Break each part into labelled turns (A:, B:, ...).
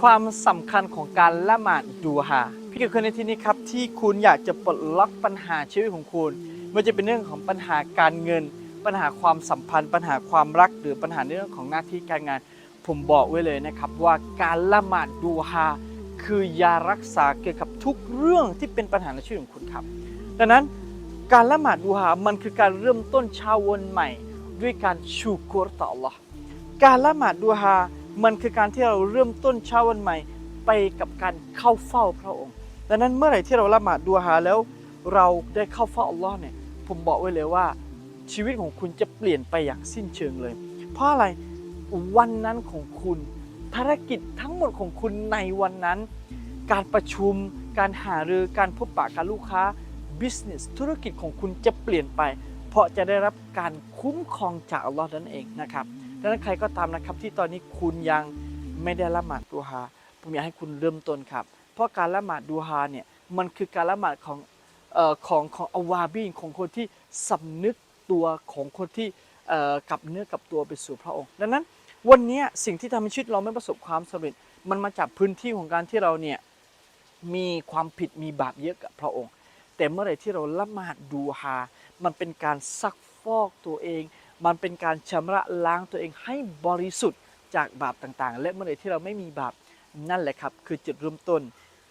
A: ความสำคัญของการละหมาดดูฮาพี่เกิดคนในที่นี้ครับที่คุณอยากจะปลดล็อกปัญหาชีวิตของคุณไม่ว่าจะเป็นเรื่องของปัญหาการเงิน ปัญหาความสัมพันธ์ ปัญหาความรักหรือปัญหาในเรื่องของหน้าที่การงาน ผมบอกไว้เลยนะครับว่าการละหมาดดูฮาคือยารักษาเกี่ยวกับทุกเรื่องที่เป็นปัญหาในชีวิตของคุณครับ ดังนั้นการละหมาดดูฮามันคือการเริ่มต้นชาวันใหม่ ด้วยการชูกรต่อ Allah การละหมาดดูฮา มันคือการที่เราเริ่มต้นเช้าวันใหม่ไปกับการเข้าเฝ้าพระองค์ ดังนั้นเมื่อไหร่ที่เราละหมาดดูฮาแล้วเราได้เข้าเฝ้าอัลลอฮ์เนี่ยผมบอกไว้เลยว่าชีวิตของคุณจะเปลี่ยนไปอย่างสิ้นเชิงเลย เพราะอะไรวันนั้นของคุณภารกิจทั้งหมดของคุณในวันนั้น การประชุม การหารือการพบปะกับลูกค้า business ธุรกิจของคุณจะเปลี่ยนไป เพราะจะได้รับการคุ้มครองจากอัลลอฮ์นั่นเองนะครับ ดังนั้นใครก็ตามนะครับที่ตอนนี้คุณยังไม่ได้ละหมาดดูฮาผมอยากให้คุณเริ่มต้นครับ เพราะการละหมาดดูฮาเนี่ยมันคือการละหมาดของเอ่อของของอวาบีนของคนที่สำนึกตัวของคนที่เอ่อกลับเนื้อกลับตัวไปสู่พระองค์ ดังนั้นวันนี้สิ่งที่ทำให้ชีวิตเราไม่ประสบความสำเร็จ มันมาจากพื้นที่ของการที่เราเนี่ยมีความผิดมีบาปเยอะกับพระองค์ แต่เมื่อไหร่ที่เราละหมาดดูฮามันเป็นการซักฟอกตัวเอง มันเป็นการชำระล้างตัวเองให้บริสุทธิ์จากบาปต่างๆ และเมื่อไหร่ที่เราไม่มีบาปนั่นแหละครับ คือจุดเริ่มต้น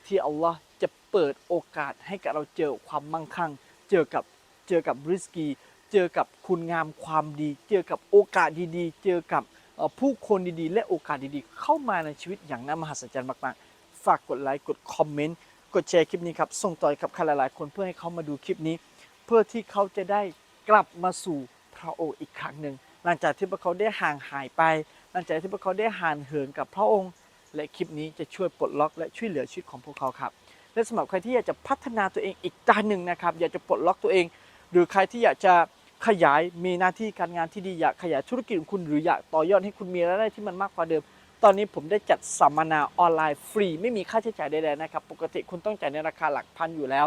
A: ที่อัลลอฮ์จะเปิดโอกาสให้กับเราเจอความมั่งคั่ง เจอกับเจอกับริสกี เจอกับคุณงามความดี เจอกับโอกาสดีๆ เจอกับผู้คนดีๆ และโอกาสดีๆ เข้ามาในชีวิตอย่างน่ามหัศจรรย์มากๆ ฝากกดไลค์กดคอมเมนต์กดแชร์คลิปนี้ครับส่งต่อกับใครหลายๆคนเพื่อให้เขามาดูคลิปนี้ เพื่อที่เขาจะได้กลับมาสู่ พระองค์อีกครั้งหนึ่งหลังจากที่พวกเขาได้ห่างหายไป หลังจากที่พวกเขาได้ห่างเหินกับพระองค์ และคลิปนี้จะช่วยปลดล็อกและช่วยเหลือชีวิตของพวกเขาครับ และสำหรับใครที่อยากจะพัฒนาตัวเองอีกด้านหนึ่งนะครับ อยากจะปลดล็อกตัวเอง หรือใครที่อยากจะขยายมีหน้าที่การงานที่ดีอยากขยายธุรกิจของคุณหรืออยากต่อยอดให้คุณมีรายได้ที่มันมากกว่าเดิม ตอนนี้ผมได้จัดสัมมนาออนไลน์ฟรี ไม่มีค่าใช้จ่ายใดๆนะครับ ปกติคุณต้องจ่ายในราคาหลักพันอยู่แล้ว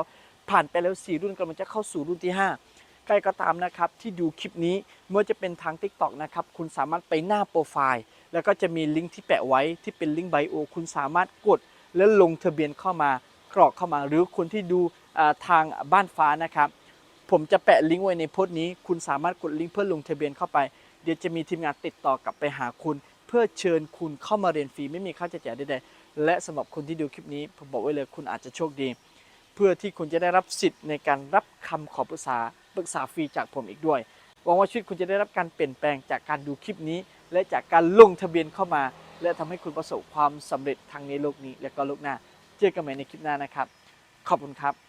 A: ผ่านไปแล้ว 4 รุ่นกำลังจะเข้าสู่รุ่นที่ 5 ใครก็ตามนะครับที่ดูคลิปนี้เมื่อจะเป็นทาง Tik t o อกนะครับคุณสามารถไปหน้าโปรไฟล์ แล้วก็จะมีลิงก์ที่แปะไว้ที่เป็นลิงก์ไบโอคุณสามารถกด แล้วลงทะเบียนเข้ามากรอกเข้ามา หรือคนที่ดูทางบ้านฟ้านะครับผมจะแปะลิงก์ไว้ในโพสต์นี้ คุณสามารถกดลิงก์เพื่อลงทะเบียนเข้าไป เดี๋ยวจะมีทีมงานติดต่อกลับไปหาคุณ เพื่อเชิญคุณเข้ามาเรียนฟรีไม่มีค่าใช้จ่ายใดๆ และสำหรับคนที่ดูคลิปนี้ ผมบอกไว้เลยคุณอาจจะโชคดี เพื่อที่คุณจะได้รับสิทธิ์ในการรับคำขอปรึกษา ปรึกษาฟรีจากผมอีกด้วยหวังว่าชีวิตคุณจะได้รับการเปลี่ยนแปลงจากการดูคลิปนี้ และจากการลงทะเบียนเข้ามา และทำให้คุณประสบความสำเร็จทั้งในโลกนี้และก็โลกหน้า เจอกันใหม่ในคลิปหน้านะครับ ขอบคุณครับ